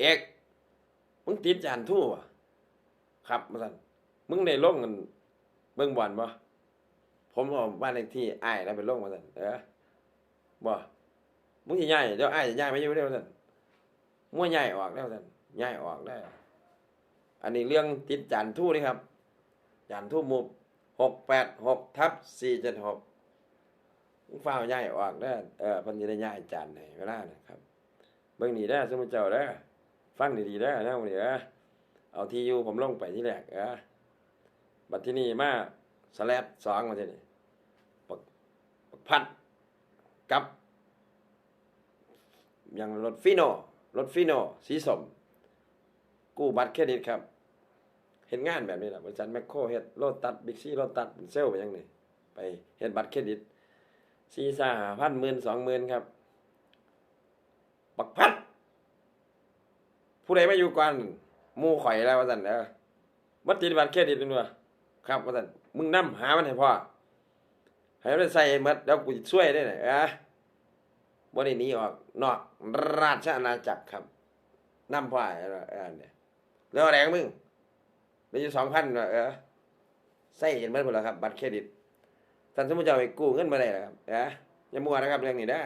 เอกมึงติดจานทู่บ่ครับมาสั่นมึงได้ลงกันเบิ่งบอลบ่ผมเอาบ้านเลขที่อ้ายแล้วไปลงมาสั่นเออบ่มึงสิย้ายเดี๋ยวอ้ายจะย้ายไปอยู่เด้อสั่นมั่วย้ายออกแล้วสั่นย้ายออกได้ อันนี้เรื่องติดจานทู่นี่ครับ จานทู่หมู่686ทับ476มึงฟ้าวย้ายออกเด้เออพิ่นสิได้ย้ายจานให้เวลานะครับ เบิ่งนี่เด้สมมุติเจ้าเด้ ฟังดีๆเด้นะมื้อนี้เอเอาที่อยู่ผมลงไปที่แรกเออบัดที่นี่มาสแลบสองมาที่นี่ปักปักพัดกับอย่างรถฟิโนรถฟิโนสีสม กู้บัตรเครดิตครับเฮ็ดงานแบบนี้แหละบริษัทแมคโครเฮ็ดโลตัสบิ๊กซีโลตัสเซลไปยังนี่ไปเฮ็ดบัตรเครดิต4 5พันหมื่นสองหมื่นครับปักพัด ผู้ใดไมาอยู่ก่อนหมู่ข่อยแล้วว่าซั่นเด้อมันติดบัตรเครดิตนั่นว่ครับว่าซั่นมึงนำหามันให้พ่อให้มันได้ใส่หมดแล้วกูจะช่วยได้น่ะเอ้อบ่ได้หนีออกนอกราชอาณาจักรครับนำพ่อเออเออเนี่ยแล้วแรงมึงได้อยู่2,000ว่าเออใส่เห็นมันหมดแล้วครับ บัตรเครดิตท่านสมมุติจะเอาไปกู้เงินมาได้ล่ะครับเอ้อย่ามัวนะครับเรื่องนี้เด้อ